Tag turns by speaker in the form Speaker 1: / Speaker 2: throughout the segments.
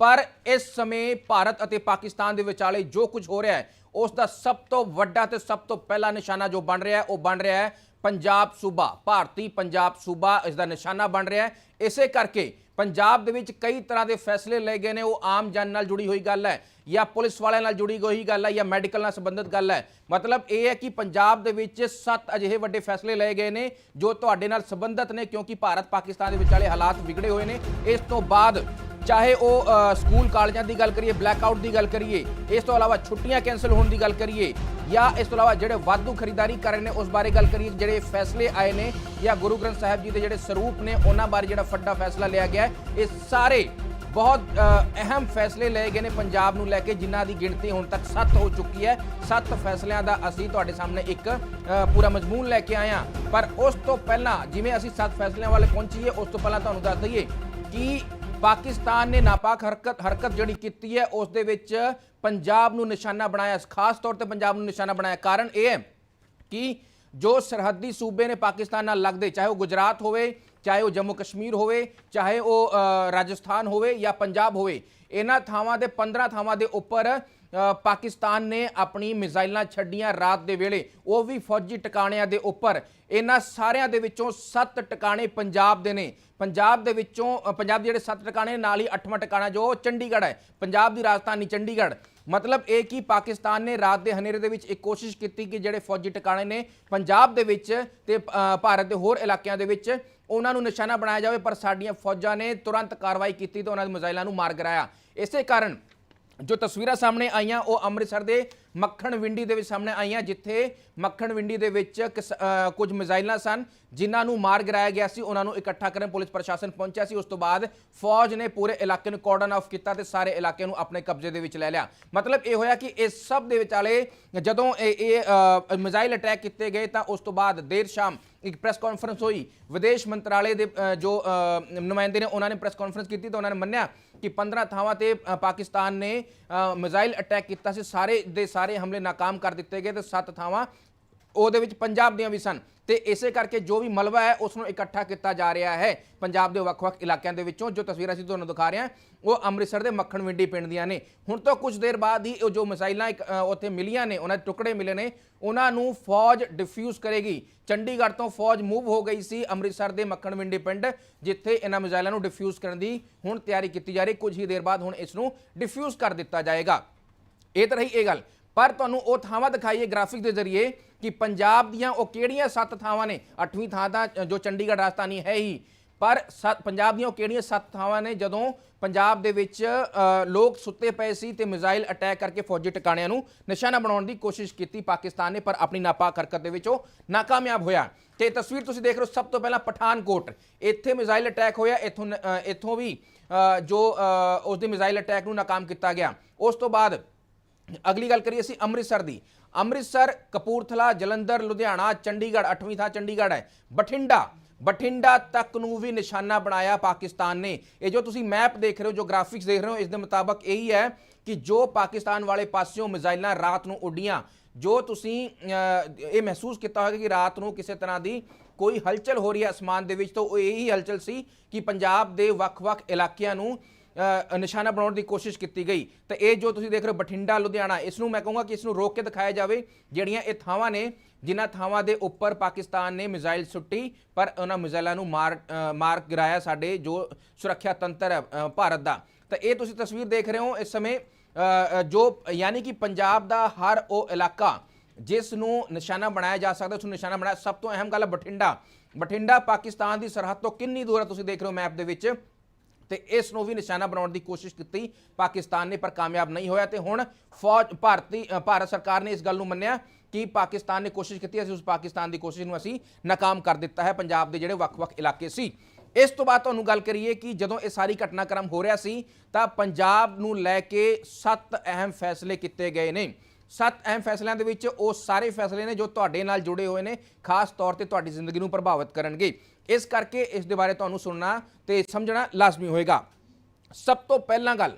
Speaker 1: ਪਰ ਇਸ ਸਮੇਂ ਭਾਰਤ ਅਤੇ ਪਾਕਿਸਤਾਨ ਦੇ ਵਿਚਾਲੇ ਜੋ ਕੁਝ ਹੋ ਰਿਹਾ ਹੈ, ਉਸ ਦਾ ਸਭ ਤੋਂ ਵੱਡਾ ਤੇ ਸਭ ਤੋਂ ਪਹਿਲਾ ਨਿਸ਼ਾਨਾ ਜੋ ਬਣ ਰਿਹਾ ਹੈ, ਉਹ ਬਣ ਰਿਹਾ ਹੈ ਪੰਜਾਬ ਸੂਬਾ, ਭਾਰਤੀ ਪੰਜਾਬ ਸੂਬਾ ਇਸ ਦਾ ਨਿਸ਼ਾਨਾ ਬਣ ਰਿਹਾ ਹੈ। ਇਸੇ ਕਰਕੇ ਪੰਜਾਬ ਦੇ ਵਿੱਚ ਕਈ ਤਰ੍ਹਾਂ ਦੇ ਫੈਸਲੇ ਲਏ ਗਏ ਨੇ, ਉਹ ਆਮ ਜਨ ਨਾਲ ਜੁੜੀ ਹੋਈ ਗੱਲ ਹੈ ਜਾਂ ਪੁਲਿਸ ਵਾਲਿਆਂ ਨਾਲ ਜੁੜੀ ਹੋਈ ਗੱਲ ਹੈ ਜਾਂ ਮੈਡੀਕਲ ਨਾਲ ਸੰਬੰਧਿਤ ਗੱਲ ਹੈ। ਮਤਲਬ ਇਹ ਹੈ ਕਿ ਪੰਜਾਬ ਦੇ ਵਿੱਚ ਸੱਤ ਅਜਿਹੇ ਵੱਡੇ ਫੈਸਲੇ ਲਏ ਗਏ ਨੇ ਜੋ ਤੁਹਾਡੇ ਨਾਲ ਸੰਬੰਧਿਤ ਨੇ ਕਿਉਂਕਿ ਭਾਰਤ ਪਾਕਿਸਤਾਨ ਦੇ ਵਿਚਾਲੇ ਹਾਲਾਤ ਵਿਗੜੇ ਹੋਏ ਨੇ। ਇਸ ਤੋਂ ਬਾਅਦ ਚਾਹੇ ਉਹ ਸਕੂਲ ਕਾਲਜਾਂ ਦੀ ਗੱਲ ਕਰੀਏ ਬਲੈਕ ਆਊਟ ਦੀ ਗੱਲ ਕਰੀਏ, ਇਸ ਤੋਂ ਇਲਾਵਾ ਛੁੱਟੀਆਂ ਕੈਨਸਲ ਹੋਣ ਦੀ ਗੱਲ ਕਰੀਏ, ਜਾਂ ਇਸ ਤੋਂ ਇਲਾਵਾ ਜਿਹੜੇ ਵਾਧੂ ਖਰੀਦਦਾਰੀ ਕਰ ਰਹੇ ਨੇ, ਉਸ ਬਾਰੇ ਗੱਲ ਕਰੀਏ, ਜਿਹੜੇ ਫੈਸਲੇ ਆਏ ਨੇ, ਜਾਂ ਗੁਰੂ ਗ੍ਰੰਥ ਸਾਹਿਬ ਜੀ ਦੇ ਜਿਹੜੇ ਸਰੂਪ ਨੇ, ਉਹਨਾਂ ਬਾਰੇ ਜਿਹੜਾ ਵੱਡਾ ਫੈਸਲਾ ਲਿਆ ਗਿਆ ਹੈ, ਇਹ ਸਾਰੇ ਬਹੁਤ ਅਹਿਮ ਫੈਸਲੇ ਲਏ ਗਏ ਨੇ ਪੰਜਾਬ ਨੂੰ ਲੈ ਕੇ, ਜਿਨ੍ਹਾਂ ਦੀ ਗਿਣਤੀ ਹੁਣ ਤੱਕ 7 ਹੋ ਚੁੱਕੀ ਹੈ। 7 ਫੈਸਲਿਆਂ ਦਾ ਅਸੀਂ ਤੁਹਾਡੇ ਸਾਹਮਣੇ ਇੱਕ ਪੂਰਾ ਮਜ਼ਮੂਨ ਲੈ ਕੇ ਆਏ ਹਾਂ। ਪਰ ਉਸ ਤੋਂ ਪਹਿਲਾਂ, ਜਿਵੇਂ ਅਸੀਂ 7 ਫੈਸਲਿਆਂ ਵੱਲ ਪਹੁੰਚੀਏ, ਉਸ ਤੋਂ ਪਹਿਲਾਂ ਤੁਹਾਨੂੰ ਦੱਸ ਦਈਏ ਕਿ ਪਾਕਿਸਤਾਨ ਨੇ ਨਾਪਾਕ ਹਰਕਤ ਹਰਕਤ ਜਿਹੜੀ ਕੀਤੀ ਹੈ, ਉਸ ਦੇ ਵਿੱਚ ਪੰਜਾਬ ਨੂੰ ਨਿਸ਼ਾਨਾ ਬਣਾਇਆ, ਖਾਸ ਤੌਰ ਤੇ ਪੰਜਾਬ ਨੂੰ ਨਿਸ਼ਾਨਾ ਬਣਾਇਆ। ਕਾਰਨ ਇਹ ਹੈ ਕਿ ਜੋ ਸਰਹੱਦੀ ਸੂਬੇ ਨੇ ਪਾਕਿਸਤਾਨ ਨਾਲ ਲੱਗਦੇ, ਚਾਹੇ ਉਹ ਗੁਜਰਾਤ ਹੋਵੇ, ਚਾਹੇ ਉਹ ਜੰਮੂ ਕਸ਼ਮੀਰ ਹੋਵੇ, ਚਾਹੇ ਉਹ ਰਾਜਸਥਾਨ ਹੋਵੇ ਜਾਂ ਪੰਜਾਬ ਹੋਵੇ, ਇਹਨਾਂ ਥਾਵਾਂ ਦੇ 15 ਥਾਵਾਂ ਦੇ ਉੱਪਰ ਪਾਕਿਸਤਾਨ ਨੇ ਆਪਣੀ ਮਿਜ਼ਾਈਲਾਂ ਛੱਡੀਆਂ ਰਾਤ ਦੇ ਵੇਲੇ। ਉਹ ਵੀ ਫੌਜੀ ਟਿਕਾਣਿਆਂ ਦੇ ਉੱਪਰ। ਇਹਨਾਂ ਸਾਰਿਆਂ ਦੇ ਵਿੱਚੋਂ 7 ਟਿਕਾਣੇ ਪੰਜਾਬ ਦੇ ਨੇ। ਪੰਜਾਬ ਦੇ ਵਿੱਚੋਂ ਪੰਜਾਬ ਦੇ ਜਿਹੜੇ 7 ਟਿਕਾਣੇ ਨਾਲ ਹੀ 8ਵਾਂ ਟਿਕਾਣਾ ਜੋ ਚੰਡੀਗੜ੍ਹ ਹੈ। ਪੰਜਾਬ ਦੀ ਰਾਜਧਾਨੀ ਚੰਡੀਗੜ੍ਹ। ਮਤਲਬ ਇਹ ਕਿ ਪਾਕਿਸਤਾਨ ਨੇ ਰਾਤ ਦੇ ਹਨੇਰੇ ਦੇ ਵਿੱਚ ਇੱਕ ਕੋਸ਼ਿਸ਼ ਕੀਤੀ ਕਿ ਜਿਹੜੇ ਫੌਜੀ ਟਿਕਾਣੇ ਨੇ ਪੰਜਾਬ ਦੇ ਵਿੱਚ ਤੇ ਭਾਰਤ ਦੇ ਹੋਰ ਇਲਾਕਿਆਂ ਦੇ ਵਿੱਚ ਉਹਨਾਂ ਨੂੰ ਨਿਸ਼ਾਨਾ ਬਣਾਇਆ ਜਾਵੇ, ਪਰ ਸਾਡੀਆਂ ਫੌਜਾਂ ਨੇ ਤੁਰੰਤ ਕਾਰਵਾਈ ਕੀਤੀ ਤੇ ਉਹਨਾਂ ਦੇ ਮਿਜ਼ਾਈਲਾਂ ਨੂੰ ਮਾਰ ਗਿਰਾਇਆ। ਇਸੇ ਕਾਰਨ ਜੋ ਤਸਵੀਰਾਂ ਸਾਹਮਣੇ ਆਈਆਂ ਉਹ ਅੰਮ੍ਰਿਤਸਰ ਦੇ ਮੱਖਣ ਵਿੰਡੀ ਦੇ ਵਿੱਚ ਸਾਹਮਣੇ ਆਈਆਂ ਜਿੱਥੇ ਮੱਖਣ ਵਿੰਡੀ ਦੇ ਵਿੱਚ ਕਿਸ- ਕੁਝ ਮਿਜ਼ਾਈਲਾਂ ਸਨ ਜਿਨ੍ਹਾਂ ਨੂੰ ਮਾਰ ਗਿਰਾਇਆ ਗਿਆ ਸੀ ਉਹਨਾਂ ਨੂੰ ਇਕੱਠਾ ਕਰਨ ਪੁਲਿਸ ਪ੍ਰਸ਼ਾਸਨ ਪਹੁੰਚਿਆ ਸੀ। ਉਸ ਤੋਂ ਬਾਅਦ ਫੌਜ ਨੇ ਪੂਰੇ ਇਲਾਕੇ ਨੂੰ ਕਾਰਡਨ ਆਫ ਕੀਤਾ ਤੇ ਸਾਰੇ ਇਲਾਕੇ ਨੂੰ ਆਪਣੇ ਕਬਜ਼ੇ ਦੇ ਵਿੱਚ ਲੈ ਲਿਆ। ਮਤਲਬ ਇਹ ਹੋਇਆ ਕਿ ਇਸ ਸਭ ਦੇ ਵਿਚਾਲੇ ਜਦੋਂ ਇਹ ਇਹ ਅ, ਮਿਜ਼ਾਈਲ ਅਟੈਕ ਕੀਤੇ ਗਏ ਤਾਂ ਉਸ ਤੋਂ ਬਾਅਦ ਦੇਰ ਸ਼ਾਮ ਇੱਕ ਪ੍ਰੈਸ ਕਾਨਫਰੰਸ ਹੋਈ। ਵਿਦੇਸ਼ ਮੰਤਰਾਲੇ ਦੇ ਜੋ ਨੁਮਾਇੰਦੇ ਨੇ ਉਹਨਾਂ ਨੇ ਪ੍ਰੈਸ ਕਾਨਫਰੰਸ ਕੀਤੀ ਤਾਂ ਉਹਨਾਂ ਨੇ ਮੰਨਿਆ ਕਿ 15 ਥਾਵਾਂ ਤੇ ਪਾਕਿਸਤਾਨ ਨੇ ਅ, ਮਿਜ਼ਾਈਲ ਅਟੈਕ ਕੀਤਾ ਸੀ। ਸਾਰੇ ਦੇ ਸਾਰੇ ਹਮਲੇ ਨਾਕਾਮ ਕਰ ਦਿੱਤੇ ਗਏ ਤੇ 7 ਥਾਵਾਂ ਉਹਦੇ ਵਿੱਚ ਪੰਜਾਬ ਦੀਆਂ ਵੀ ਸਨ। ਤੇ ਇਸੇ ਕਰਕੇ ਜੋ ਵੀ ਮਲਬਾ ਹੈ ਉਸ ਨੂੰ ਇਕੱਠਾ ਕੀਤਾ ਜਾ ਰਿਹਾ ਹੈ। ਪੰਜਾਬ ਦੇ ਵੱਖ-ਵੱਖ ਇਲਾਕਿਆਂ ਦੇ ਵਿੱਚੋਂ ਜੋ ਤਸਵੀਰਾਂ ਅਸੀਂ ਤੁਹਾਨੂੰ ਦਿਖਾ ਰਹੇ ਹਾਂ ਉਹ ਅੰਮ੍ਰਿਤਸਰ ਦੇ ਮੱਖਣ ਵਿੰਡੀ ਪਿੰਡ ਦੀਆਂ ਨੇ। ਹੁਣ ਤੋਂ ਕੁਝ ਦੇਰ ਬਾਅਦ ਹੀ ਉਹ ਜੋ ਮਿਸਾਈਲਾਂ ਇੱਕ, ਉੱਥੇ ਮਿਲੀਆਂ ਨੇ ਉਹਨਾਂ ਦੇ ਟੁਕੜੇ ਮਿਲੇ ਨੇ ਉਹਨਾਂ ਨੂੰ ਫੌਜ ਡਿਫਿਊਜ਼ ਕਰੇਗੀ। ਚੰਡੀਗੜ੍ਹ ਤੋਂ ਫੌਜ ਮੂਵ ਹੋ ਗਈ ਸੀ ਅੰਮ੍ਰਿਤਸਰ ਦੇ ਮੱਖਣਵਿੰਡੀ ਪਿੰਡ ਜਿੱਥੇ ਇਹਨਾਂ ਮਿਜ਼ਾਈਲਾਂ ਨੂੰ ਡਿਫਿਊਜ਼ ਕਰਨ ਦੀ ਹੁਣ ਤਿਆਰੀ ਕੀਤੀ ਜਾ ਰਹੀ। ਕੁਝ ਹੀ ਦੇਰ ਬਾਅਦ ਹੁਣ ਇਸ ਨੂੰ ਡਿਫਿਊਜ਼ ਕਰ ਦਿੱਤਾ ਜਾਏਗਾ। ਇਹ ਤਾਂ ਰਹੀ ਇਹ ਗੱਲ। ਪਰ ਤੁਹਾਨੂੰ ਉਹ ਥਾਵਾਂ ਦਿਖਾਈਏ ਗ੍ਰਾਫਿਕ ਦੇ ਜ਼ਰੀਏ ਕਿ ਪੰਜਾਬ ਦੀਆਂ ਉਹ ਕਿਹੜੀਆਂ ਸੱਤ ਥਾਵਾਂ ਨੇ? 8ਵੀਂ ਥਾਂ ਤਾਂ ਜੋ ਚੰਡੀਗੜ੍ਹ ਰਾਜਧਾਨੀ ਹੈ ਹੀ। ਪਰ ਸੱਤ- ਪੰਜਾਬ ਦੀਆਂ ਉਹ ਕਿਹੜੀਆਂ ਸੱਤ ਥਾਵਾਂ ਨੇ ਜਦੋਂ ਪੰਜਾਬ ਦੇ ਵਿੱਚ ਲੋਕ ਸੁੱਤੇ ਪਏ ਸੀ ਤੇ ਮਿਜ਼ਾਈਲ ਅਟੈਕ ਕਰਕੇ ਫੌਜੀ ਟਿਕਾਣਿਆਂ ਨੂੰ ਨਿਸ਼ਾਨਾ ਬਣਾਉਣ ਦੀ ਕੋਸ਼ਿਸ਼ ਕੀਤੀ ਪਾਕਿਸਤਾਨ ਨੇ ਪਰ ਆਪਣੀ ਨਾਪਾਕ ਹਰਕਤ ਦੇ ਵਿੱਚ ਉਹ ਨਾਕਾਮਯਾਬ ਹੋਇਆ। ਤੇ ਤਸਵੀਰ ਤੁਸੀਂ ਦੇਖ ਰਹੇ ਹੋ ਸਭ ਤੋਂ ਪਹਿਲਾਂ ਪਠਾਨਕੋਟ। ਇੱਥੇ ਮਿਜ਼ਾਈਲ ਅਟੈਕ ਹੋਇਆ ਇੱਥੋਂ ਨ- ਇੱਥੋਂ ਵੀ ਜੋ ਅ, ਉਸ ਦੇ ਮਿਜ਼ਾਈਲ ਅਟੈਕ ਨੂੰ ਨਾਕਾਮ ਕੀਤਾ ਗਿਆ। ਉਸ ਤੋਂ ਬਾਅਦ ਅਗਲੀ ਗੱਲ ਕਰੀਏ ਅਸੀਂ ਅੰਮ੍ਰਿਤਸਰ ਦੀ। ਅੰਮ੍ਰਿਤਸਰ, ਕਪੂਰਥਲਾ, ਜਲੰਧਰ, ਲੁਧਿਆਣਾ, ਚੰਡੀਗੜ੍ਹ 8ਵੀਂ ਥਾਂ ਚੰਡੀਗੜ੍ਹ ਹੈ। ਬਠਿੰਡਾ ਬਠਿੰਡਾ ਤੱਕ ਨੂੰ ਵੀ ਨਿਸ਼ਾਨਾ ਬਣਾਇਆ ਪਾਕਿਸਤਾਨ ਨੇ। ਇਹ ਜੋ ਤੁਸੀਂ ਮੈਪ ਦੇਖ ਰਹੇ ਹੋ, ਜੋ ਗ੍ਰਾਫਿਕਸ ਦੇਖ ਰਹੇ ਹੋ, ਇਸ ਦੇ ਮੁਤਾਬਕ ਇਹੀ ਹੈ ਕਿ ਜੋ ਪਾਕਿਸਤਾਨ ਵਾਲੇ ਪਾਸਿਓਂ ਮਿਜ਼ਾਈਲਾਂ ਰਾਤ ਨੂੰ ਉੱਡੀਆਂ, ਜੋ ਤੁਸੀਂ ਇਹ ਮਹਿਸੂਸ ਕੀਤਾ ਹੋਵੇਗਾ ਕਿ ਰਾਤ ਨੂੰ ਕਿਸੇ ਤਰ੍ਹਾਂ ਦੀ ਕੋਈ ਹਲਚਲ ਹੋ ਰਹੀ ਹੈ ਅਸਮਾਨ ਦੇ ਵਿੱਚ, ਤਾਂ ਉਹ ਇਹੀ ਹਲਚਲ ਸੀ ਕਿ ਪੰਜਾਬ ਦੇ ਵੱਖ-ਵੱਖ ਇਲਾਕਿਆਂ ਨੂੰ ਨਿਸ਼ਾਨਾ ਬਣਾਉਣ ਦੀ ਕੋਸ਼ਿਸ਼ ਕੀਤੀ ਗਈ। ਤੇ ਇਹ ਜੋ ਤੁਸੀਂ ਦੇਖ ਰਹੇ ਹੋ ਬਠਿੰਡਾ, ਲੁਧਿਆਣਾ ਇਸ ਨੂੰ ਮੈਂ ਕਹੂੰਗਾ ਕਿ ਇਸ ਨੂੰ ਰੋਕ ਕੇ ਦਿਖਾਇਆ ਜਾਵੇ, ਜਿਹੜੀਆਂ ਇਹ ਥਾਵਾਂ ਨੇ, ਜਿਨ੍ਹਾਂ ਥਾਵਾਂ ਦੇ ਉੱਪਰ ਪਾਕਿਸਤਾਨ ਨੇ ਮਿਜ਼ਾਈਲ ਸੁੱਟੀ, ਪਰ ਉਹਨਾਂ ਮਿਜ਼ਾਈਲਾਂ ਨੂੰ ਮਾਰ ਮਾਰ ਗਿਰਾਇਆ ਸਾਡੇ ਜੋ ਸੁਰੱਖਿਆ ਤੰਤਰ ਹੈ ਭਾਰਤ ਦਾ। ਤਾਂ ਇਹ ਤੁਸੀਂ ਤਸਵੀਰ ਦੇਖ ਰਹੇ ਹੋ ਇਸ ਸਮੇਂ ਜੋ ਯਾਨੀ ਕਿ ਪੰਜਾਬ ਦਾ ਹਰ ਉਹ ਇਲਾਕਾ, ਜਿਸ ਨੂੰ ਨਿਸ਼ਾਨਾ ਬਣਾਇਆ ਜਾ ਸਕਦਾ ਉਸ ਨੂੰ ਨਿਸ਼ਾਨਾ ਬਣਾਇਆ, ਸਭ ਤੋਂ ਅਹਿਮ ਗੱਲ ਹੈ ਬਠਿੰਡਾ। ਬਠਿੰਡਾ ਪਾਕਿਸਤਾਨ ਦੀ ਸਰਹੱਦ ਤੋਂ ਕਿੰਨੀ ਦੂਰ ਹੈ ਤੁਸੀਂ ਦੇਖ ਰਹੇ ਹੋ ਮੈਪ ਦੇ ਵਿੱਚ? ਤੇ ਇਸ ਨੂੰ ਵੀ ਨਿਸ਼ਾਨਾ ਬਣਾਉਣ ਦੀ ਕੋਸ਼ਿਸ਼ ਕੀਤੀ। ਪਾਕਿਸਤਾਨ ਨੇ ਪਰ ਕਾਮਯਾਬ ਨਹੀਂ ਹੋਇਆ ਤੇ ਹੁਣ ਫੌਜ ਭਾਰਤੀ ਭਾਰਤ ਸਰਕਾਰ ਨੇ ਇਸ ਗੱਲ ਨੂੰ ਮੰਨਿਆ ਕਿ ਪਾਕਿਸਤਾਨ ਨੇ ਕੋਸ਼ਿਸ਼ ਕੀਤੀ, ਅਸੀਂ ਉਸ ਪਾਕਿਸਤਾਨ ਦੀ ਕੋਸ਼ਿਸ਼ ਨੂੰ ਅਸੀਂ ਨਾਕਾਮ ਕਰ ਦਿੱਤਾ ਹੈ, ਪੰਜਾਬ ਦੇ ਜਿਹੜੇ ਵੱਖ-ਵੱਖ ਇਲਾਕੇ ਸੀ। ਇਸ ਤੋਂ ਬਾਅਦ ਤੁਹਾਨੂੰ ਗੱਲ ਕਰੀਏ ਕਿ ਜਦੋਂ ਇਹ ਸਾਰੀ ਘਟਨਾਕ੍ਰਮ ਹੋ ਰਿਹਾ ਸੀ ਤਾਂ ਪੰਜਾਬ ਨੂੰ ਲੈ ਕੇ ਸੱਤ ਅਹਿਮ ਫੈਸਲੇ ਕੀਤੇ ਗਏ ਨੇ। ਸੱਤ ਅਹਿਮ ਫੈਸਲਿਆਂ ਦੇ ਵਿੱਚ ਉਹ ਸਾਰੇ ਫੈਸਲੇ ਨੇ ਜੋ ਤੁਹਾਡੇ ਨਾਲ ਜੁੜੇ ਹੋਏ ਨੇ ਖਾਸ ਤੌਰ ਤੇ ਤੁਹਾਡੀ ਜ਼ਿੰਦਗੀ ਨੂੰ ਪ੍ਰਭਾਵਿਤ ਕਰਨਗੇ। ਇਸ ਕਰਕੇ ਇਸ ਦੇ ਬਾਰੇ ਤੁਹਾਨੂੰ ਸੁਣਨਾ ਤੇ ਸਮਝਣਾ ਲਾਜ਼ਮੀ ਹੋਏਗਾ। ਸਭ ਤੋਂ ਪਹਿਲਾਂ ਗੱਲ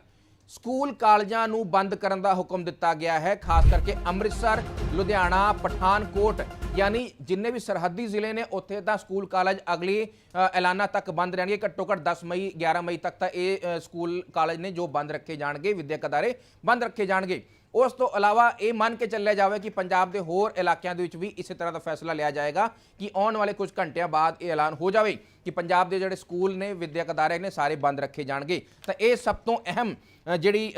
Speaker 1: ਸਕੂਲ ਕਾਲਜਾਂ ਨੂੰ ਬੰਦ ਕਰਨ ਦਾ ਹੁਕਮ ਦਿੱਤਾ ਗਿਆ ਹੈ ਖਾਸ ਕਰਕੇ ਅੰਮ੍ਰਿਤਸਰ ਲੁਧਿਆਣਾ ਪਠਾਨਕੋਟ ਯਾਨੀ ਜਿੰਨੇ ਵੀ ਸਰਹੱਦੀ ਜ਼ਿਲ੍ਹੇ ਨੇ ਉੱਥੇ ਤਾਂ ਸਕੂਲ ਕਾਲਜ ਅਗਲੀ ਅ, ਐਲਾਨਾਂ ਤੱਕ ਬੰਦ ਰਹਿਣਗੇ। ਘੱਟੋ ਘੱਟ 10 ਮਈ 11 ਮਈ ਤੱਕ ਤਾਂ ਇਹ ਸਕੂਲ ਕਾਲਜ ਨੇ ਜੋ ਬੰਦ ਰੱਖੇ ਜਾਣਗੇ ਵਿਦਿਅਕ ਅਦਾਰੇ ਬੰਦ ਰੱਖੇ ਜਾਣਗੇ। ਉਸ ਤੋਂ ਇਲਾਵਾ ਇਹ ਮੰਨ ਕੇ ਚੱਲਿਆ ਜਾਵੇ ਕਿ ਪੰਜਾਬ ਦੇ ਹੋਰ ਇਲਾਕਿਆਂ ਦੇ ਵਿੱਚ ਵੀ ਇਸੇ ਤਰ੍ਹਾਂ ਦਾ ਫੈਸਲਾ ਲਿਆ ਜਾਏਗਾ ਕਿ ਆਉਣ ਵਾਲੇ ਕੁਝ ਘੰਟਿਆਂ ਬਾਅਦ ਇਹ ਐਲਾਨ ਹੋ ਜਾਵੇ ਕਿ ਪੰਜਾਬ ਦੇ ਜਿਹੜੇ ਸਕੂਲ ਨੇ, ਵਿਦਿਅਕ ਅਦਾਰੇ ਨੇ, ਸਾਰੇ ਬੰਦ ਰੱਖੇ ਜਾਣਗੇ। ਤਾਂ ਇਹ ਸਭ ਤੋਂ ਅਹਿਮ ਜਿਹੜੀ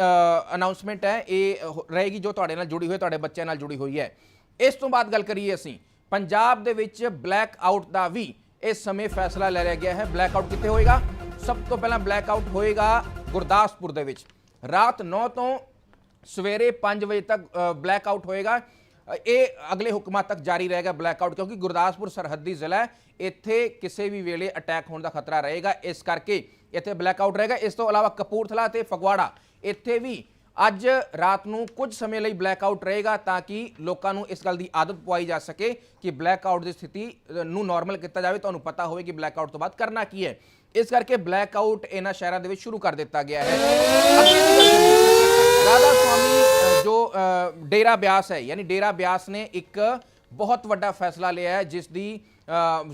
Speaker 1: ਅਨਾਉਂਸਮੈਂਟ ਹੈ, ਇਹ ਰਹੇਗੀ ਜੋ ਤੁਹਾਡੇ ਨਾਲ ਜੁੜੀ ਹੋਈ, ਤੁਹਾਡੇ ਬੱਚਿਆਂ ਨਾਲ ਜੁੜੀ ਹੋਈ ਹੈ। ਇਸ ਤੋਂ ਬਾਅਦ ਗੱਲ ਕਰੀਏ ਅਸੀਂ, ਪੰਜਾਬ ਦੇ ਵਿੱਚ ਬਲੈਕ ਆਊਟ ਦਾ ਵੀ ਇਸ ਸਮੇਂ ਫੈਸਲਾ ਲੈ ਲਿਆ ਗਿਆ ਹੈ। ਬਲੈਕ ਆਊਟ ਕਿੱਥੇ ਹੋਏਗਾ? ਸਭ ਤੋਂ ਪਹਿਲਾਂ ਬਲੈਕ ਆਊਟ ਹੋਏਗਾ ਗੁਰਦਾਸਪੁਰ ਦੇ ਵਿੱਚ। ਰਾਤ 9 ਤੋਂ ਸਵੇਰੇ 5 ਵਜੇ ਤੱਕ ਬਲੈਕ ਆਊਟ ਹੋਏਗਾ। ਇਹ ਅਗਲੇ ਹੁਕਮਾਂ ਤੱਕ ਜਾਰੀ ਰਹੇਗਾ ਬਲੈਕ ਆਊਟ ਕਿਉਂਕਿ ਗੁਰਦਾਸਪੁਰ ਸਰਹੱਦੀ ਜ਼ਿਲ੍ਹਾ ਇੱਥੇ ਕਿਸੇ ਵੀ ਵੇਲੇ ਅਟੈਕ ਹੋਣ ਦਾ ਖਤਰਾ ਰਹੇਗਾ। ਇਸ ਕਰਕੇ ਇੱਥੇ ਬਲੈਕ ਆਊਟ ਰਹੇਗਾ। ਇਸ ਤੋਂ ਇਲਾਵਾ ਕਪੂਰਥਲਾ ਤੇ ਫਗਵਾੜਾ, ਇੱਥੇ ਵੀ ਅੱਜ ਰਾਤ ਨੂੰ ਕੁਝ ਸਮੇਂ ਲਈ ਬਲੈਕ ਆਊਟ ਰਹੇਗਾ ਤਾਂ ਕਿ ਲੋਕਾਂ ਨੂੰ ਇਸ ਗੱਲ ਦੀ ਆਦਤ ਪਵਾਈ ਜਾ ਸਕੇ ਕਿ ਬਲੈਕ ਆਊਟ ਦੀ ਸਥਿਤੀ ਨੂੰ ਨਾਰਮਲ ਕੀਤਾ ਜਾਵੇ। ਤੁਹਾਨੂੰ ਪਤਾ ਹੋਵੇ ਕਿ ਬਲੈਕ ਆਊਟ ਤੋਂ ਬਾਅਦ ਕਰਨਾ ਕੀ ਹੈ। ਇਸ ਕਰਕੇ ਬਲੈਕ ਆਊਟ ਇਹਨਾਂ ਸ਼ਹਿਰਾਂ ਦੇ ਵਿੱਚ ਸ਼ੁਰੂ ਕਰ ਦਿੱਤਾ ਗਿਆ ਹੈ। ਰਾਧਾ ਸਵਾਮੀ ਜੋ ਡੇਰਾ ਬਿਆਸ ਹੈ, ਯਾਨੀ ਡੇਰਾ ਬਿਆਸ ਨੇ ਇੱਕ ਬਹੁਤ ਵੱਡਾ ਫੈਸਲਾ ਲਿਆ ਹੈ, ਜਿਸ ਦੀ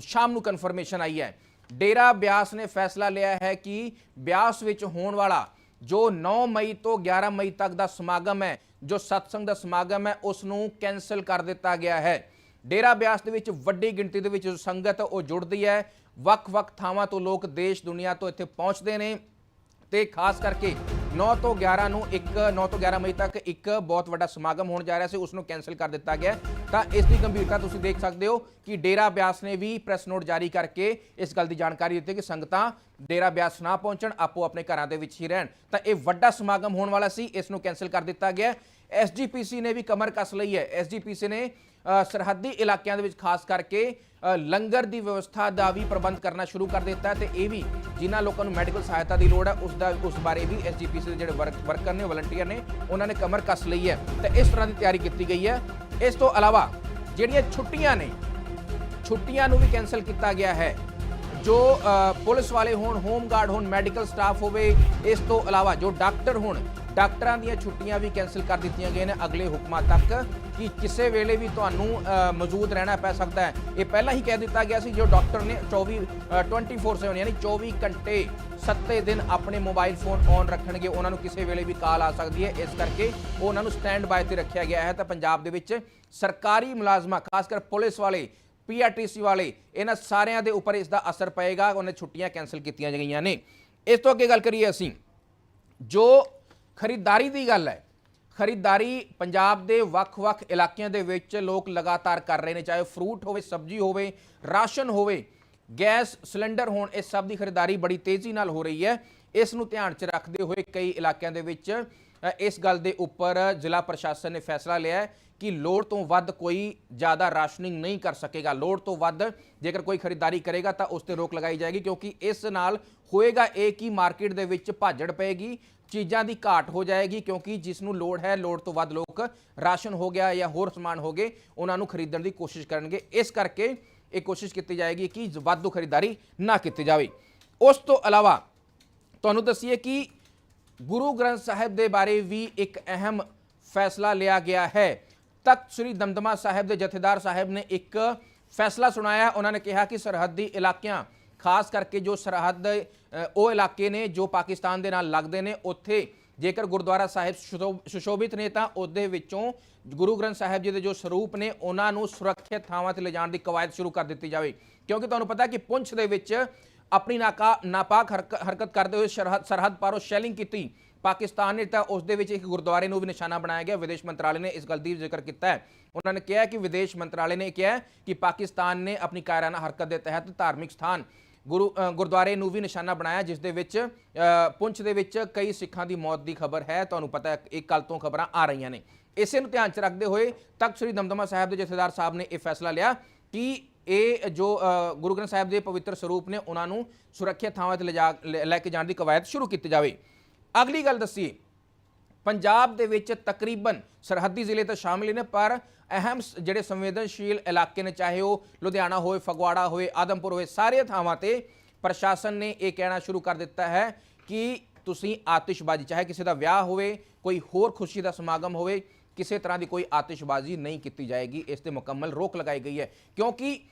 Speaker 1: ਸ਼ਾਮ ਨੂੰ ਕਨਫਰਮੇਸ਼ਨ ਆਈ ਹੈ। ਡੇਰਾ ਬਿਆਸ ਨੇ ਫੈਸਲਾ ਲਿਆ ਹੈ ਕਿ ਬਿਆਸ ਵਿੱਚ ਹੋਣ ਵਾਲਾ ਜੋ 9 ਮਈ ਤੋਂ 11 ਮਈ ਤੱਕ ਦਾ ਸਮਾਗਮ ਹੈ, ਜੋ ਸਤਸੰਗ ਦਾ ਸਮਾਗਮ ਹੈ, ਉਸ ਨੂੰ ਕੈਨਸਲ ਕਰ ਦਿੱਤਾ ਗਿਆ ਹੈ। ਡੇਰਾ ਬਿਆਸ ਦੇ ਵਿੱਚ ਵੱਡੀ ਗਿਣਤੀ ਦੇ ਵਿੱਚ ਜੋ ਸੰਗਤ ਹੈ ਉਹ ਜੁੜਦੀ ਹੈ। ਵੱਖ-ਵੱਖ ਥਾਵਾਂ ਤੋਂ ਲੋਕ ਦੇਸ਼ ਦੁਨੀਆ ਤੋਂ ਇੱਥੇ ਪਹੁੰਚਦੇ ਨੇ ਤੇ ਖਾਸ ਕਰਕੇ 9 ਤੋਂ 11 ਨੂੰ ਇੱਕ 9 ਤੋਂ 11 ਮਈ ਤੱਕ ਇੱਕ ਬਹੁਤ ਵੱਡਾ ਸਮਾਗਮ ਹੋਣ ਜਾ ਰਿਹਾ ਸੀ ਉਸ ਨੂੰ ਕੈਨਸਲ ਕਰ ਦਿੱਤਾ ਗਿਆ। ਤਾਂ ਇਸ ਦੀ ਗੰਭੀਰਤਾ ਤੁਸੀਂ ਦੇਖ ਸਕਦੇ ਹੋ ਕਿ ਡੇਰਾ ਬਿਆਸ ਨੇ ਵੀ ਪ੍ਰੈਸ ਨੋਟ ਜਾਰੀ ਕਰਕੇ ਇਸ ਗੱਲ ਦੀ ਜਾਣਕਾਰੀ ਦਿੱਤੀ ਕਿ ਸੰਗਤਾਂ ਡੇਰਾ ਬਿਆਸ ਨਾ ਪਹੁੰਚਣ, ਆਪੋ ਆਪਣੇ ਘਰਾਂ ਦੇ ਵਿੱਚ ਹੀ ਰਹਿਣ। ਤਾਂ ਇਹ ਵੱਡਾ ਸਮਾਗਮ ਹੋਣ ਵਾਲਾ ਸੀ, ਇਸ ਨੂੰ ਕੈਨਸਲ ਕਰ ਦਿੱਤਾ ਗਿਆ। ਐਸਜੀਪੀਸੀ ਨੇ ਵੀ ਕਮਰ ਕੱਸ ਲਈ ਹੈ। ਐਸਜੀਪੀਸੀ ਨੇ ਸਰਹੱਦੀ ਇਲਾਕਿਆਂ ਦੇ ਵਿੱਚ ਖਾਸ ਕਰਕੇ ਲੰਗਰ ਦੀ ਵਿਵਸਥਾ ਦਾ ਵੀ ਪ੍ਰਬੰਧ ਕਰਨਾ ਸ਼ੁਰੂ ਕਰ ਦਿੱਤਾ ਹੈ ਤੇ ਇਹ ਵੀ ਜਿਨ੍ਹਾਂ ਲੋਕਾਂ ਨੂੰ ਮੈਡੀਕਲ ਸਹਾਇਤਾ ਦੀ ਲੋੜ ਹੈ, ਉਸ ਦਾ, ਉਸ ਬਾਰੇ ਵੀ ਐਸਜੀਪੀਸੀ ਦੇ ਜਿਹੜੇ ਵਰਕ, ਵਰਕਰ ਨੇ, ਵਲੰਟੀਅਰ ਨੇ, ਉਹਨਾਂ ਨੇ ਕਮਰ ਕੱਸ ਲਈ ਹੈ। ਤੇ ਇਸ ਤਰ੍ਹਾਂ ਦੀ ਤਿਆਰੀ ਕੀਤੀ ਗਈ ਹੈ। ਇਸ ਤੋਂ ਇਲਾਵਾ ਜਿਹੜੀਆਂ ਛੁੱਟੀਆਂ ਨੇ, ਛੁੱਟੀਆਂ ਨੂੰ ਵੀ ਕੈਨਸਲ ਕੀਤਾ ਗਿਆ ਹੈ। ਜੋ ਪੁਲਿਸ ਵਾਲੇ ਹੋਣ, ਹੋਮ ਗਾਰਡ ਹੋਣ, ਮੈਡੀਕਲ ਸਟਾਫ ਹੋਵੇ, ਇਸ ਤੋਂ ਇਲਾਵਾ ਜੋ ਡਾਕਟਰ ਹੋਣ ਡਾਕਟਰਾਂ ਦੀਆਂ ਛੁੱਟੀਆਂ ਵੀ ਕੈਨਸਲ ਕਰ ਦਿੱਤੀਆਂ ਗਈਆਂ ਨੇ ਅਗਲੇ ਹੁਕਮਾਂ ਤੱਕ ਕਿ ਕਿਸੇ ਵੇਲੇ ਵੀ ਤੁਹਾਨੂੰ ਮੌਜੂਦ ਰਹਿਣਾ ਪੈ ਸਕਦਾ ਹੈ। ਇਹ ਪਹਿਲਾਂ ਹੀ ਕਹਿ ਦਿੱਤਾ ਗਿਆ ਸੀ ਜੋ ਡਾਕਟਰ ਨੇ 24 ਅ, 24/7 ਯਾਨੀ 24 ਘੰਟੇ ਸੱਤੇ ਦਿਨ ਆਪਣੇ ਮੋਬਾਈਲ ਫੋਨ ਔਨ ਰੱਖਣਗੇ। ਉਹਨਾਂ ਨੂੰ ਕਿਸੇ ਵੇਲੇ ਵੀ ਕਾਲ ਆ ਸਕਦੀ ਹੈ। ਇਸ ਕਰਕੇ ਉਹਨਾਂ ਨੂੰ ਸਟੈਂਡ ਬਾਏ ਤੇ ਰੱਖਿਆ ਗਿਆ ਹੈ। ਤਾਂ ਪੰਜਾਬ ਦੇ ਵਿੱਚ ਸਰਕਾਰੀ ਮੁਲਾਜ਼ਮਾਂ ਖਾਸ ਕਰ ਪੁਲਿਸ ਵਾਲੇ ਪੀਆਰਟੀਸੀ ਵਾਲੇ ਇਹਨਾਂ ਸਾਰਿਆਂ ਦੇ ਉੱਪਰ ਇਸ ਦਾ ਅਸਰ ਪਏਗਾ। ਉਹਨੇ ਛੁੱਟੀਆਂ ਕੈਨਸਲ ਕੀਤੀਆਂ ਗਈਆਂ ਨੇ। ਇਸ ਤੋਂ ਅੱਗੇ ਗੱਲ ਕਰੀਏ ਅਸੀਂ। ਜੋ ਖਰੀਦਦਾਰੀ ਦੀ ਗੱਲ ਹੈ। ਖਰੀਦਦਾਰੀ ਪੰਜਾਬ ਦੇ ਵੱਖ-ਵੱਖ ਇਲਾਕਿਆਂ ਦੇ ਵਿੱਚ ਲੋਕ ਲਗਾਤਾਰ ਕਰ ਰਹੇ ਨੇ, ਚਾਹੇ ਫਰੂਟ ਹੋਵੇ, ਸਬਜ਼ੀ ਹੋਵੇ, ਰਾਸ਼ਨ ਹੋਵੇ, ਗੈਸ ਸਿਲੰਡਰ ਹੋਣ ਇਸ ਸਭ ਦੀ ਖਰੀਦਦਾਰੀ ਬੜੀ ਤੇਜ਼ੀ ਨਾਲ ਹੋ ਰਹੀ ਹੈ। ਇਸ ਨੂੰ ਧਿਆਨ 'ਚ ਰੱਖਦੇ ਹੋਏ ਕਈ ਇਲਾਕਿਆਂ ਦੇ ਵਿੱਚ ਇਸ ਗੱਲ ਦੇ ਉੱਪਰ ਜ਼ਿਲ੍ਹਾ ਪ੍ਰਸ਼ਾਸਨ ਨੇ ਫੈਸਲਾ ਲਿਆ ਕਿ ਲੋੜ ਤੋਂ ਵੱਧ ਕੋਈ ਜ਼ਿਆਦਾ ਰਾਸ਼ਨਿੰਗ ਨਹੀਂ ਕਰ ਸਕੇਗਾ। ਲੋੜ ਤੋਂ ਵੱਧ ਜੇਕਰ ਕੋਈ ਖਰੀਦਦਾਰੀ ਕਰੇਗਾ ਤਾਂ ਉਸ ਤੇ ਰੋਕ ਲਗਾਈ ਜਾਏਗੀ, ਕਿਉਂਕਿ ਇਸ ਨਾਲ ਹੋਏਗਾ ਇਹ ਕਿ ਮਾਰਕੀਟ ਦੇ ਵਿੱਚ ਭਾਜੜ ਪਏਗੀ। ਚੀਜ਼ਾਂ ਦੀ ਘਾਟ ਹੋ ਜਾਏਗੀ ਕਿਉਂਕਿ ਜਿਸ ਨੂੰ ਲੋੜ ਹੈ, ਲੋੜ ਤੋਂ ਵੱਧ ਲੋਕ ਰਾਸ਼ਨ ਹੋ ਗਿਆ ਜਾਂ ਹੋਰ ਸਮਾਨ ਹੋ ਗਏ, ਉਹਨਾਂ ਨੂੰ ਖਰੀਦਣ ਦੀ ਕੋਸ਼ਿਸ਼ ਕਰਨਗੇ। ਇਸ ਕਰਕੇ ਇਹ ਕੋਸ਼ਿਸ਼ ਕੀਤੀ ਜਾਏਗੀ ਕਿ ਵਾਧੂ ਖਰੀਦਦਾਰੀ ਨਾ ਕੀਤੀ ਜਾਵੇ। ਉਸ ਤੋਂ ਇਲਾਵਾ ਤੁਹਾਨੂੰ ਦੱਸੀਏ ਕਿ ਗੁਰੂ ਗ੍ਰੰਥ ਸਾਹਿਬ ਦੇ ਬਾਰੇ ਵੀ ਇੱਕ ਅਹਿਮ ਫੈਸਲਾ ਲਿਆ ਗਿਆ ਹੈ। ਤਖਤ ਸ੍ਰੀ ਦਮਦਮਾ ਸਾਹਿਬ ਦੇ ਜਥੇਦਾਰ ਸਾਹਿਬ ਨੇ ਇੱਕ ਫੈਸਲਾ ਸੁਣਾਇਆ। ਉਹਨਾਂ ਨੇ ਕਿਹਾ ਕਿ ਸਰਹੱਦੀ ਇਲਾਕਿਆਂ ਖਾਸ ਕਰਕੇ ਜੋ ਸਰਹੱਦ ਉਹ ਇਲਾਕੇ ਨੇ ਜੋ ਪਾਕਿਸਤਾਨ ਦੇ ਨਾਲ ਲੱਗਦੇ ਨੇ, ਉੱਥੇ ਜੇਕਰ ਗੁਰਦੁਆਰਾ ਸਾਹਿਬ ਸੁਸ਼ੋ- ਸੁਸ਼ੋਭਿਤ ਨੇ ਤਾਂ ਉਹਦੇ ਵਿੱਚੋਂ ਗੁਰੂ ਗ੍ਰੰਥ ਸਾਹਿਬ ਜੀ ਦੇ ਜੋ ਸਰੂਪ ਨੇ, ਉਹਨਾਂ ਨੂੰ ਸੁਰੱਖਿਅਤ ਥਾਵਾਂ ਤੇ ਲਿਜਾਣ ਦੀ ਕਵਾਇਦ ਸ਼ੁਰੂ ਕਰ ਦਿੱਤੀ ਜਾਵੇ। ਕਿਉਂਕਿ ਤੁਹਾਨੂੰ ਪਤਾ ਕਿ ਪੁੰਛ ਦੇ ਵਿੱਚ ਆਪਣੀ ਨਾਕਾ, ਨਾਪਾਕ ਹਰਕ- ਹਰਕਤ ਕਰਦੇ ਹੋਏ ਸਰਹੱਦ ਸਰਹੱਦ ਪਾਰੋਂ ਸ਼ੈਲਿੰਗ ਕੀਤੀ ਪਾਕਿਸਤਾਨ ਨੇ, ਤਾਂ ਉਸ ਦੇ ਵਿੱਚ ਇੱਕ ਗੁਰਦੁਆਰੇ ਨੂੰ ਵੀ ਨਿਸ਼ਾਨਾ ਬਣਾਇਆ ਗਿਆ। ਵਿਦੇਸ਼ ਮੰਤਰਾਲੇ ਨੇ ਇਸ ਗੱਲ ਦੀ ਜ਼ਿਕਰ ਕੀਤਾ ਹੈ। ਉਹਨਾਂ ਨੇ ਕਿਹਾ ਕਿ ਵਿਦੇਸ਼ ਮੰਤਰਾਲੇ ਨੇ ਕਿਹਾ ਕਿ ਪਾਕਿਸਤਾਨ ਨੇ ਆਪਣੀ ਕਾਇਰਾਨਾ ਹਰਕਤ ਦੇ ਤਹਿਤ ਧਾਰਮਿਕ ਸਥਾਨ ਗੁਰੂ ਗੁਰਦੁਆਰੇ ਨੂੰ ਵੀ ਨਿਸ਼ਾਨਾ ਬਣਾਇਆ, ਜਿਸ ਦੇ ਵਿੱਚ ਪੁੰਛ ਦੇ ਵਿੱਚ ਕਈ ਸਿੱਖਾਂ ਦੀ ਮੌਤ ਦੀ ਖਬਰ ਹੈ। ਤੁਹਾਨੂੰ ਪਤਾ ਹੈ ਇੱਕ ਕੱਲ ਤੋਂ ਖਬਰਾਂ ਆ ਰਹੀਆਂ ਨੇ। ਇਸੇ ਨੂੰ ਧਿਆਨ 'ਚ ਰੱਖਦੇ ਹੋਏ ਤਖਤ ਸ੍ਰੀ ਦਮਦਮਾ ਸਾਹਿਬ ਦੇ ਜਥੇਦਾਰ ਸਾਹਿਬ ਨੇ ਇਹ ਫੈਸਲਾ ਲਿਆ ਕਿ ਇਹ ਜੋ ਗੁਰੂ ਗ੍ਰੰਥ ਸਾਹਿਬ ਦੇ ਪਵਿੱਤਰ ਸਰੂਪ ਨੇ, ਉਹਨਾਂ ਨੂੰ ਸੁਰੱਖਿਅਤ ਥਾਵਾਂ ਤੇ ਲਿਜਾ, ਲੈ ਲੈ ਕੇ ਜਾਣ ਦੀ ਕਵਾਇਦ ਸ਼ੁਰੂ ਕੀਤੀ ਜਾਵੇ। ਅਗਲੀ ਗੱਲ ਦੱਸੀਏ, ਪੰਜਾਬ ਦੇ ਵਿੱਚ ਤਕਰੀਬਨ ਸਰਹੱਦੀ ਜ਼ਿਲ੍ਹੇ ਤਾਂ ਸ਼ਾਮਿਲ ਨੇ, ਪਰ ਅਹਿਮ ਸ- ਜਿਹੜੇ ਸੰਵੇਦਨਸ਼ੀਲ ਇਲਾਕੇ ਨੇ, ਚਾਹੇ ਉਹ ਲੁਧਿਆਣਾ ਹੋਵੇ, ਫਗਵਾੜਾ ਹੋਵੇ, ਆਦਮਪੁਰ ਹੋਵੇ ਸਾਰੇ ਥਾਵਾਂ ਤੇ ਪ੍ਰਸ਼ਾਸਨ ਨੇ ਇਹ ਕਹਿਣਾ ਸ਼ੁਰੂ ਕਰ ਦਿੱਤਾ ਹੈ ਕਿ ਤੁਸੀਂ ਆਤਿਸ਼ਬਾਜ਼ੀ, ਚਾਹੇ ਕਿਸੇ ਦਾ ਵਿਆਹ ਹੋਵੇ, ਕੋਈ ਹੋਰ ਖੁਸ਼ੀ ਦਾ ਸਮਾਗਮ ਹੋਵੇ, ਕਿਸੇ ਤਰ੍ਹਾਂ ਦੀ ਕੋਈ ਆਤਿਸ਼ਬਾਜ਼ੀ ਨਹੀਂ ਕੀਤੀ ਜਾਏਗੀ। ਇਸ ਤੇ ਮੁਕੰਮਲ ਰੋਕ ਲਗਾਈ ਗਈ ਹੈ। ਕਿਉਂਕਿ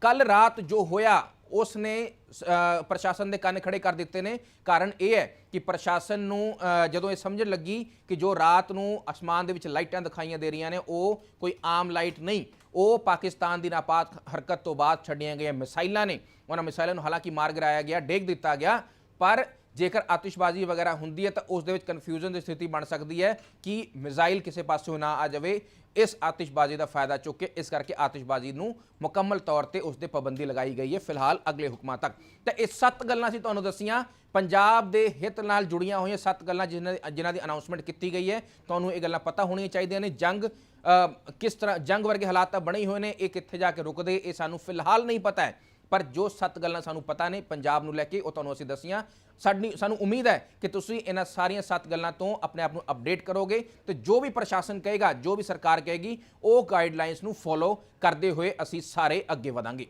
Speaker 1: ਕੱਲ ਰਾਤ ਜੋ ਹੋਇਆ ਉਸ ਨੇ ਅ, ਪ੍ਰਸ਼ਾਸਨ ਦੇ ਕੰਨ ਖੜੇ ਕਰ ਦਿੱਤੇ ਨੇ। ਕਾਰਨ ਇਹ ਹੈ ਕਿ ਪ੍ਰਸ਼ਾਸਨ ਨੂੰ ਜਦੋਂ ਇਹ ਸਮਝਣ ਲੱਗੀ ਕਿ ਜੋ ਰਾਤ ਨੂੰ ਅਸਮਾਨ ਦੇ ਵਿੱਚ ਲਾਈਟਾਂ ਦਿਖਾਈਆਂ ਦੇ ਰਹੀਆਂ ਨੇ ਉਹ ਕੋਈ ਆਮ ਲਾਈਟ ਨਹੀਂ ਉਹ ਪਾਕਿਸਤਾਨ ਦੀ ਨਾਪਾਕ ਹਰਕਤ ਤੋਂ ਬਾਅਦ ਛੱਡੀਆਂ ਗਈਆਂ ਮਿਸਾਈਲਾਂ ਨੇ। ਉਹਨਾਂ ਮਿਸਾਈਲਾਂ ਨੂੰ ਹਾਲਾਂਕਿ ਮਾਰ ਗਿਰਾਇਆ ਗਿਆ ਡੇਗ ਦਿੱਤਾ ਗਿਆ ਪਰ ਜੇਕਰ ਆਤਿਸ਼ਬਾਜ਼ੀ ਵਗੈਰਾ ਹੁੰਦੀ ਹੈ ਤਾਂ ਉਸ ਦੇ ਵਿੱਚ ਕਨਫਿਊਜ਼ਨ ਦੀ ਸਥਿਤੀ ਬਣ ਸਕਦੀ ਹੈ ਕਿ ਮਿਜ਼ਾਈਲ ਕਿਸੇ ਪਾਸਿਓਂ ਨਾ ਆ ਜਾਵੇ, ਇਸ ਆਤਿਸ਼ਬਾਜ਼ੀ ਦਾ ਫਾਇਦਾ ਚੁੱਕ ਕੇ, ਇਸ ਕਰਕੇ ਆਤਿਸ਼ਬਾਜ਼ੀ ਨੂੰ ਮੁਕੰਮਲ ਤੌਰ ਤੇ ਉਸ ਤੇ ਪਾਬੰਦੀ ਲਗਾਈ ਗਈ ਹੈ ਫਿਲਹਾਲ ਅਗਲੇ ਹੁਕਮਾਂ ਤੱਕ। ਤਾਂ ਇਹ ਸੱਤ ਗੱਲਾਂ ਸੀ ਤੁਹਾਨੂੰ ਦੱਸੀਆਂ। ਪੰਜਾਬ ਦੇ ਹਿੱਤ ਨਾਲ ਜੁੜੀਆਂ ਹੋਈਆਂ ਸੱਤ ਗੱਲਾਂ ਜਿਨ੍ਹਾਂ ਦੀ ਜਿਨ੍ਹਾਂ ਦੀ ਅਨਾਉਂਸਮੈਂਟ ਕੀਤੀ ਗਈ ਹੈ। ਤੁਹਾਨੂੰ ਇਹ ਗੱਲਾਂ ਪਤਾ ਹੋਣੀਆਂ ਚਾਹੀਦੀਆਂ ਨੇ। ਜੰਗ ਕਿਸ ਤਰ੍ਹਾਂ, ਜੰਗ ਵਰਗੇ ਹਾਲਾਤ ਤਾਂ ਬਣੇ ਹੋਏ ਨੇ। ਇਹ ਕਿੱਥੇ ਜਾ ਕੇ ਰੁਕਦੇ, ਇਹ ਸਾਨੂੰ ਫਿਲਹਾਲ ਨਹੀਂ ਪਤਾ ਹੈ। ਪਰ ਜੋ ਸੱਤ ਗੱਲਾਂ ਸਾਨੂੰ ਪਤਾ ਨੇ, ਪੰਜਾਬ ਨੂੰ ਲੈ ਕੇ ਉਹ ਤੁਹਾਨੂੰ ਅਸੀਂ ਦੱਸੀਆਂ। ਸਾਡੀ ਸਾਨੂੰ ਉਮੀਦ ਹੈ ਕਿ ਤੁਸੀਂ ਇਹਨਾਂ ਸਾਰੀਆਂ ਸੱਤ ਗੱਲਾਂ ਤੋਂ ਆਪਣੇ ਆਪ ਨੂੰ ਅਪਡੇਟ ਕਰੋਗੇ ਤੇ ਜੋ ਵੀ ਪ੍ਰਸ਼ਾਸਨ ਕਹੇਗਾ, ਜੋ ਵੀ ਸਰਕਾਰ ਕਹੇਗੀ, ਉਹ ਗਾਈਡਲਾਈਨਸ ਨੂੰ ਫੋਲੋ ਕਰਦੇ ਹੋਏ ਅਸੀਂ ਸਾਰੇ ਅੱਗੇ ਵਧਾਂਗੇ।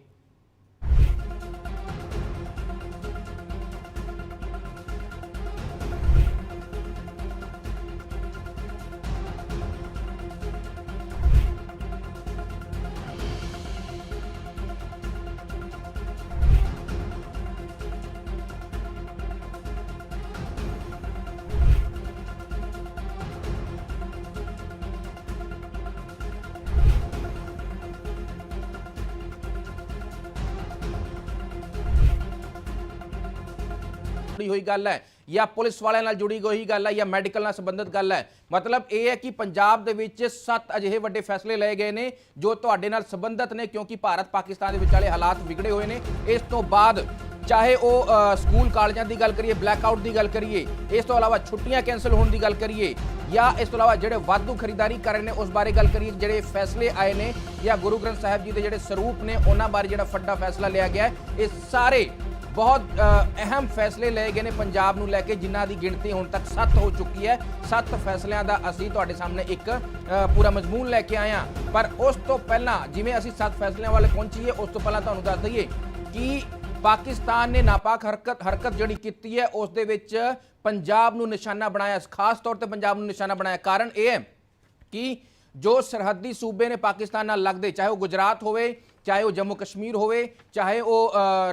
Speaker 1: ਜੁੜੀ ਹੋਈ ਗੱਲ ਹੈ ਜਾਂ ਪੁਲਿਸ ਵਾਲਿਆਂ ਨਾਲ ਜੁੜੀ ਹੋਈ ਗੱਲ ਹੈ ਜਾਂ ਮੈਡੀਕਲ ਨਾਲ ਸੰਬੰਧਿਤ ਗੱਲ ਹੈ? ਮਤਲਬ ਇਹ ਹੈ ਕਿ ਪੰਜਾਬ ਦੇ ਵਿੱਚ ਸੱਤ ਅਜਿਹੇ ਵੱਡੇ ਫੈਸਲੇ ਲਏ ਗਏ ਨੇ ਜੋ ਤੁਹਾਡੇ ਨਾਲ ਸੰਬੰਧਿਤ ਨੇ ਕਿਉਂਕਿ ਭਾਰਤ ਪਾਕਿਸਤਾਨ ਦੇ ਵਿਚਾਲੇ ਹਾਲਾਤ ਵਿਗੜੇ ਹੋਏ ਨੇ। ਇਸ ਤੋਂ ਬਾਅਦ ਚਾਹੇ ਉਹ ਸਕੂਲ ਕਾਲਜਾਂ ਦੀ ਗੱਲ ਕਰੀਏ, ਬਲੈਕਆਊਟ ਦੀ ਗੱਲ ਕਰੀਏ, ਇਸ ਤੋਂ ਇਲਾਵਾ ਛੁੱਟੀਆਂ ਕੈਨਸਲ ਹੋਣ ਦੀ ਗੱਲ ਕਰੀਏ ਜਾਂ ਇਸ ਤੋਂ ਇਲਾਵਾ ਜਿਹੜੇ ਵਾਧੂ ਖਰੀਦਦਾਰੀ ਕਰ ਰਹੇ ਨੇ ਉਸ ਬਾਰੇ ਗੱਲ ਕਰੀਏ, ਜਿਹੜੇ ਫੈਸਲੇ ਆਏ ਨੇ ਜਾਂ ਗੁਰੂ ਗ੍ਰੰਥ ਸਾਹਿਬ ਜੀ ਦੇ ਜਿਹੜੇ ਸਰੂਪ ਨੇ, ਉਹਨਾਂ ਬਾਰੇ ਜਿਹੜਾ ਵੱਡਾ ਫੈਸਲਾ ਲਿਆ ਗਿਆ ਇਹ ਸਾਰੇ ਬਹੁਤ ਅਹਿਮ ਫੈਸਲੇ ਲਏ ਗਏ ਨੇ ਪੰਜਾਬ ਨੂੰ ਲੈ ਕੇ ਜਿਨ੍ਹਾਂ ਦੀ ਗਿਣਤੀ ਹੁਣ ਤੱਕ 7 ਹੋ ਚੁੱਕੀ ਹੈ। 7 ਫੈਸਲਿਆਂ ਦਾ ਅਸੀਂ ਤੁਹਾਡੇ ਸਾਹਮਣੇ ਇੱਕ ਪੂਰਾ ਮਜ਼ਮੂਨ ਲੈ ਕੇ ਆਏ ਹਾਂ। ਪਰ ਉਸ ਤੋਂ ਪਹਿਲਾਂ ਜਿਵੇਂ ਅਸੀਂ 7 ਫੈਸਲਿਆਂ ਵੱਲ ਪਹੁੰਚੀਏ ਉਸ ਤੋਂ ਪਹਿਲਾਂ ਤੁਹਾਨੂੰ ਦੱਸ ਦਈਏ ਕਿ ਪਾਕਿਸਤਾਨ ਨੇ ਨਾਪਾਕ ਹਰਕਤ ਹਰਕਤ ਜਿਹੜੀ ਕੀਤੀ ਹੈ ਉਸ ਦੇ ਵਿੱਚ ਪੰਜਾਬ ਨੂੰ ਨਿਸ਼ਾਨਾ ਬਣਾਇਆ ਖਾਸ ਤੌਰ ਤੇ ਪੰਜਾਬ ਨੂੰ ਨਿਸ਼ਾਨਾ ਬਣਾਇਆ। ਕਾਰਨ ਇਹ ਹੈ ਕਿ ਜੋ ਸਰਹੱਦੀ ਸੂਬੇ ਨੇ ਪਾਕਿਸਤਾਨ ਨਾਲ ਲੱਗਦੇ ਚਾਹੇ ਉਹ ਗੁਜਰਾਤ ਹੋਵੇ ਚਾਹੇ ਉਹ ਜੰਮੂ ਕਸ਼ਮੀਰ ਹੋਵੇ ਚਾਹੇ ਉਹ ਅ,